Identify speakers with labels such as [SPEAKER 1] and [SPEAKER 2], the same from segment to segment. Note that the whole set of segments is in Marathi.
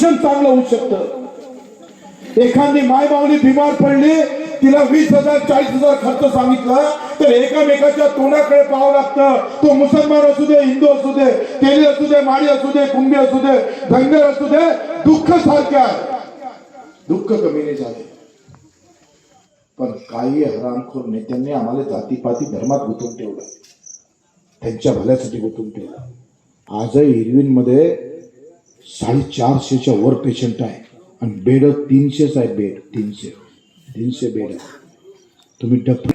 [SPEAKER 1] शिक्षण चांगलं होऊ शकतं. एखादी मायबावली बिमार पडली तिला वीस हजार चाळीस हजार खर्च सांगितला तर एकामेकाच्या तोंडाकडे पाहावं लागतं. तो मुसलमान असू दे हिंदू असू दे तेली असू दे माळी असू दे कुंभी असू दे धनगर असू दे दुःख सारखे आहे दुःख कमी नाही झाले. पण काही हरामखोर नेत्यांनी आम्हाला जातीपाती धर्मात गुंतवून ठेवलं. त्यांच्या भल्यासाठी गुंतवून ठेवलं. आजही हिरवीनमध्ये साडेचारशेच्या वर पेशंट आहे. आणि बेड तीनशेच आहे बेड तीनशे. तीनशे बेड आहे. तुम्ही डब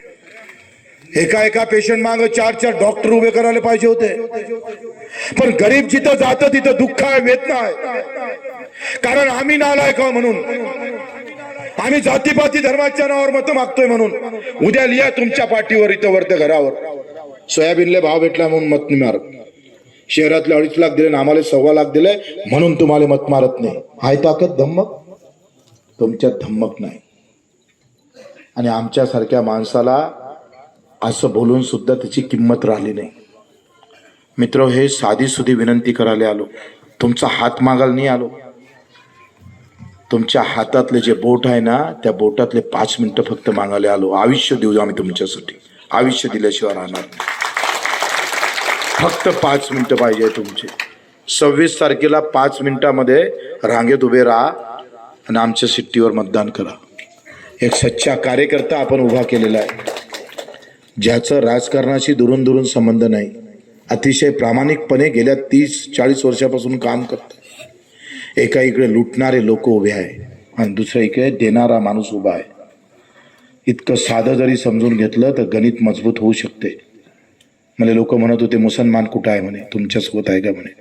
[SPEAKER 1] एका एका पेशंट माग चार चार डॉक्टर उभे करायला पाहिजे होते. पण गरीब जिथं जातं तिथं दुःख आहे वेदना आहे. कारण आम्ही नालायक म्हणून. आम्ही जातीपाती धर्माच्या नावावर मत मागतोय म्हणून. उद्या लिहा तुमच्या पाठीवर इथं वरत घरावर. सोयाबीनले भाव भेटला म्हणून मत निमार. शहरातले अडीच लाख दिले आणि आम्हाला सव्वा लाख दिले म्हणून तुम्हाला मत मारत नाही. हाय ताकद धम्मक? तुमच्यात धम्मक नाही. आणि आमच्यासारख्या माणसाला असं बोलून सुद्धा त्याची किंमत राहिली नाही. मित्र हे साधी सुधी विनंती करायला आलो. तुमचा हात मागायला नाही आलो. तुमच्या हातातले जे बोट आहे ना त्या बोटातले पाच मिनिटं फक्त मागायला आलो. आयुष्य देऊ आम्ही तुमच्यासाठी. आयुष्य दिल्याशिवाय राहणार नाही. फक्त पाच मिनटं पाहिजे तुमचे. सव्वीस तारखेला पाच मिनिटामध्ये रांगेत उभे राहा आणि आमच्या सिट्टीवर मतदान करा. एक सच्चा कार्यकर्ता आपण उभा केलेला आहे. ज्याचं राजकारणाशी दुरून दुरून संबंध नाही. अतिशय प्रामाणिकपणे गेल्या तीस चाळीस वर्षापासून काम करतो एका इकडे लुटणारे लोक उभे आहे आणि दुसऱ्या इकडे देणारा माणूस उभा आहे. इतकं साधं जरी समजून घेतलं तर गणित मजबूत होऊ शकते. मला लोक म्हणत होते मुसलमान कुठं आहे? म्हणे तुमच्यासोबत आहे का? म्हणे.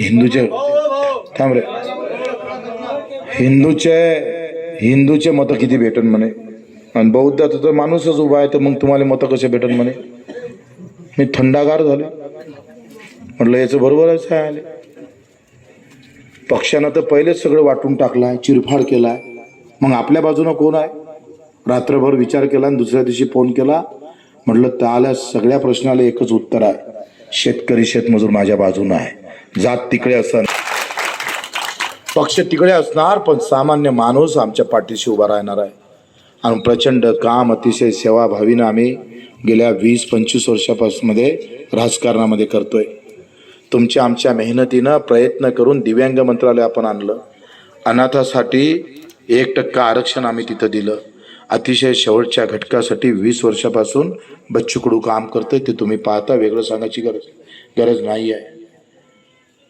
[SPEAKER 1] हिंदूचे थांब रे. हिंदूचे हिंदूचे मतं किती भेटन म्हणे. आणि बौद्धात तर माणूसच उभा आहे तर मग तुम्हाला मतं कसे भेटन म्हणे? मी थंडागार झाले म्हटलं याचं बरोबरच आहे. आले. पक्षानं तर पहिलेच सगळं वाटून टाकलाय चिरफाड केला आहे मग आपल्या बाजूनं कोण आहे? रात्रभर विचार केला आणि दुसऱ्या दिवशी फोन केला. म्हटलं त्याला सगळ्या प्रश्नाला एकच उत्तर आहे. शेतकरी शेतमजूर माझ्या बाजूनं आहे. जात तिकडे असण पक्ष तिकडे असणार पण सामान्य माणूस आमच्या पाठीशी उभा राहणार आहे. आणि प्रचंड काम अतिशय सेवाभावीनं आम्ही गेल्या वीस पंचवीस वर्षापासूनमध्ये राजकारणामध्ये करतोय. तुमच्या आमच्या मेहनतीनं प्रयत्न करून दिव्यांग मंत्रालय आपण आणलं. अनाथासाठी एक टक्का आरक्षण आम्ही तिथं दिलं. अतिशय शेवटच्या घटकासाठी वीस वर्षापासून बच्चू कडू काम करतोय ते तुम्ही पाहता वेगळं सांगायची गरज गरज नाही आहे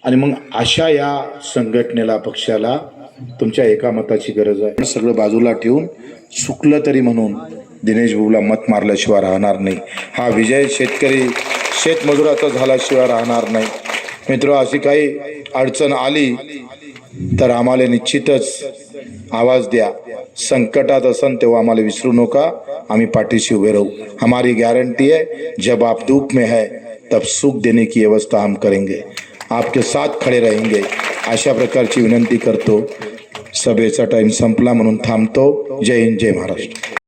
[SPEAKER 1] आणि मग अशा या संघटनेला पक्षाला तुमच्या एका मताची गरज आहे. सगळं बाजूला ठेवून चुकलं तरी म्हणून दिनेश भाऊला मत मारल्याशिवाय राहणार नाही. हा विजय शेतकरी शेतमजुराचा झाल्याशिवाय राहणार नाही. मित्र अशी काही अडचण आली तर आम्हाला निश्चितच आवाज द्या. संकटात असन तेव्हा आम्हाला विसरू नका. आम्ही पाठीशी उभे राहू. हमारी गारंटी है जब आप धूप में है तब सुख देने की व्यवस्था हम करेंगे. आपके साथ खडे रहेंगे. अशा प्रकारची विनंती करतो. सभेचा टाइम संपला म्हणून थांबतो. जय हिंद जय महाराष्ट्र.